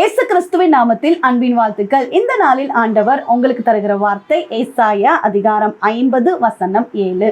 ஏசு கிறிஸ்துவின் நாமத்தில் அன்பின் வாழ்த்துக்கள். இந்த நாளில் ஆண்டவர் உங்களுக்கு தருகிற வார்த்தை ஏசாயா அதிகாரம் ஐம்பது வசனம் ஏழு.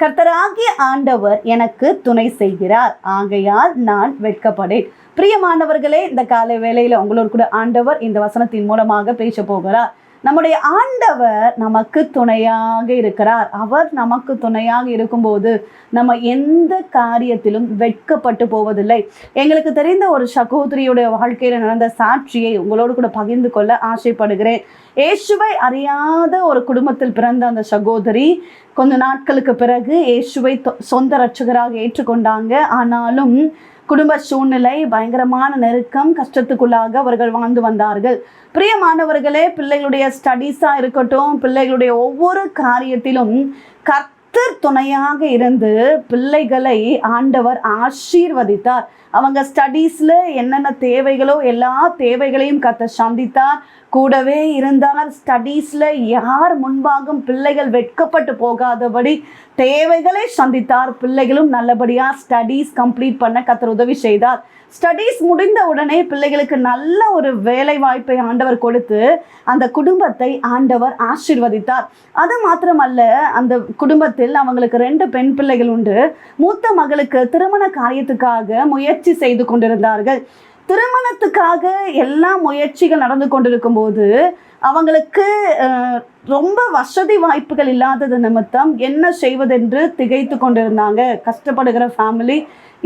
கர்த்தராகிய ஆண்டவர் எனக்கு துணை செய்கிறார். ஆகையால் நான் வெட்கப்படேன். பிரியமானவர்களே இந்த காலை வேளையில் உங்களோடு கூட ஆண்டவர் இந்த வசனத்தின் மூலமாக பேச போகிறார். நம்முடைய ஆண்டவர் நமக்கு துணையாக இருக்கிறார். அவர் நமக்கு துணையாக இருக்கும்போது நம்ம எந்த காரியத்திலும் வெட்கப்பட்டு போவதில்லை. எங்களுக்கு தெரிந்த ஒரு சகோதரியுடைய வாழ்க்கையில் நடந்த சாட்சியை உங்களோடு கூட பகிர்ந்து கொள்ள ஆசைப்படுகிறேன். இயேசுவை அறியாத ஒரு குடும்பத்தில் பிறந்த அந்த சகோதரி கொஞ்ச நாட்களுக்கு பிறகு இயேசுவை தொ- சொந்த ரட்சகராக ஏற்றுக்கொண்டாங்க. ஆனாலும் குடும்ப சூழ்நிலை பயங்கரமான நெருக்கம் கஷ்டத்துக்குள்ளாக அவர்கள் வாழ்ந்து வந்தார்கள். பிரியமானவர்களே பிள்ளைகளுடைய ஸ்டடீஸாக இருக்கட்டும் பிள்ளைகளுடைய ஒவ்வொரு காரியத்திலும் கர்த்தர் துணையாக இருந்து பிள்ளைகளை ஆண்டவர் ஆசீர்வதித்தார். அவங்க ஸ்டடீஸில் என்னென்ன தேவைகளோ எல்லா தேவைகளையும் கத்த சந்தித்தார். கூடவே இருந்தார். ஸ்டடீஸில் யார் முன்பாகும் பிள்ளைகள் வெட்கப்பட்டு போகாதபடி தேவைகளை சந்தித்தார். பிள்ளைகளும் நல்லபடியாக ஸ்டடீஸ் கம்ப்ளீட் பண்ண கத்தர் உதவி செய்தார். ஸ்டடீஸ் முடிந்த உடனே பிள்ளைகளுக்கு நல்ல ஒரு வேலை வாய்ப்பை ஆண்டவர் கொடுத்து அந்த குடும்பத்தை ஆண்டவர் ஆசீர்வதித்தார். அது மாத்திரமல்ல அந்த குடும்பத்தில் அவங்களுக்கு ரெண்டு பெண் பிள்ளைகள் உண்டு. மூத்த மகளுக்கு திருமண காரியத்துக்காக முயற்சி செய்து கொண்டிருந்தார்கள். திருமணத்துக்காக எல்லா முயற்சிகள் நடந்து கொண்டிருக்கும் போது அவங்களுக்கு ரொம்ப வசதி வாய்ப்புகள் இல்லாதது நிமித்தம் என்ன செய்வதென்று திகைத்து கொண்டிருந்தாங்க. கஷ்டப்படுகிற ஃபேமிலி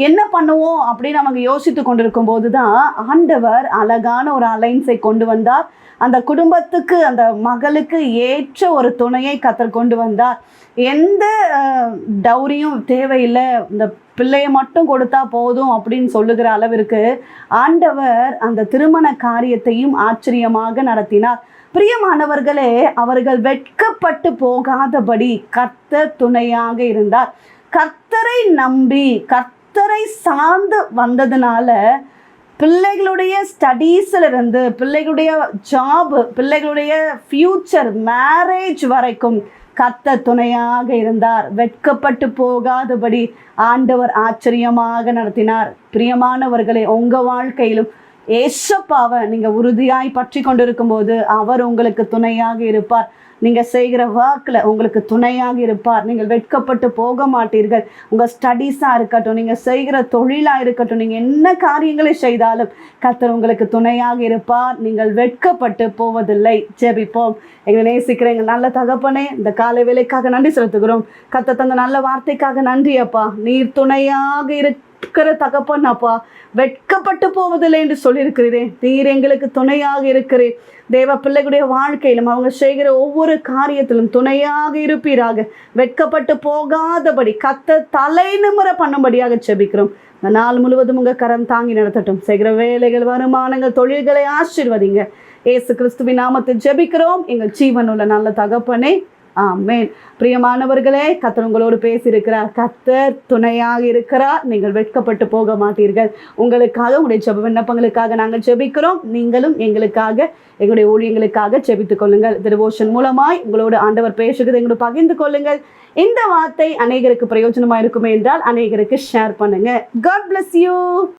என்ன பண்ணுவோம் அப்படின்னு அவங்க யோசித்து கொண்டிருக்கும் போது தான் ஆண்டவர் அழகான ஒரு அலைன்ஸை கொண்டு வந்தார். அந்த குடும்பத்துக்கு அந்த மகளுக்கு ஏற்ற ஒரு துணையை கத்தர் கொண்டு வந்தார். எந்த டௌரியும் தேவையில்லை. இந்த பிள்ளையை மட்டும் கொடுத்தா போதும் அப்படின்னு சொல்லுகிற அளவிற்கு ஆண்டவர் அந்த திருமண காரியத்தையும் ஆச்சரியமாக நடத்தினார். பிரியமானவர்களே அவர்கள் வெட்கப்பட்டு போகாதபடி கர்த்தர் துணையாக இருந்தார். கர்த்தரை நம்பி கர்த்தரை சார்ந்து வந்ததுனால பிள்ளைகளுடைய ஸ்டடீஸில் இருந்து பிள்ளைகளுடைய ஜாப் பிள்ளைகளுடைய ஃப்யூச்சர் மேரேஜ் வரைக்கும் கத்த துணையாக இருந்தார். வெட்கப்பட்டு போகாதபடி ஆண்டவர் ஆச்சரியமாக நடத்தினார். பிரியமானவர்களே உங்கள் வாழ்க்கையிலும் ஏசப்பாவை நீங்க உறுதியாய் பற்றி கொண்டிருக்கும் போது அவர் உங்களுக்கு துணையாக இருப்பார். நீங்கள் செய்கிற ஒர்க்கில் உங்களுக்கு துணையாக இருப்பார். நீங்கள் வெட்கப்பட்டு போக மாட்டீர்கள். உங்கள் ஸ்டடீஸாக இருக்கட்டும் நீங்கள் செய்கிற தொழிலாக இருக்கட்டும் நீங்கள் என்ன காரியங்களை செய்தாலும் கத்தர் உங்களுக்கு துணையாக இருப்பார். நீங்கள் வெட்கப்பட்டு போவதில்லை. ஜெபிப்போம். எங்களை நேசிக்கிற எங்கள் நல்ல தகப்பனே இந்த காலை வேலைக்காக நன்றி செலுத்துகிறோம். கத்த தந்த நல்ல வார்த்தைக்காக நன்றி அப்பா. நீர் துணையாக இருக்கிற தகப்பன் அப்பா. வெட்கப்பட்டு போவதில்லை என்று சொல்லியிருக்கிறேன் நீர் எங்களுக்கு துணையாக இருக்கிறேன் தேவ பிள்ளைகளுடைய வாழ்க்கையிலும் அவங்க செய்கிற ஒவ்வொரு காரியத்திலும் துணையாக இருப்பீராக. வெட்கப்பட்டு போகாதபடி கத்த தலை நிமிர பண்ணும்படியாக செபிக்கிறோம் இந்த நாள் முழுவதும் உங்க கரம் தாங்கி நடத்தட்டும். செய்கிற வேலைகள் வருமானங்கள் தொழில்களை ஆசிர்வதிங்க. ஏசு கிறிஸ்துவின் நாமத்தை ஜெபிக்கிறோம். எங்கள் ஜீவனுள்ள நல்ல தகப்பனே ஆமேன். பிரியமானவர்களே கத்தர் உங்களோடு பேசியிருக்கிறார். கத்தர் துணையாக இருக்கிறார். நீங்கள் வெட்கப்பட்டு போக மாட்டீர்கள். உங்களுக்காக உங்களுடைய ஜெப விண்ணப்பங்களுக்காக நாங்கள் ஜெபிக்கிறோம். நீங்களும் எங்களுக்காக எங்களுடைய ஊழியங்களுக்காக ஜெபித்துக் கொள்ளுங்கள். திருவோஷன் மூலமாய் உங்களோடு ஆண்டவர் பேசுகிறது எங்களோட பகிர்ந்து கொள்ளுங்கள். இந்த வார்த்தை அநேகருக்கு பிரயோஜனமாக இருக்குமே என்றால் அநேகருக்கு ஷேர் பண்ணுங்க. God bless you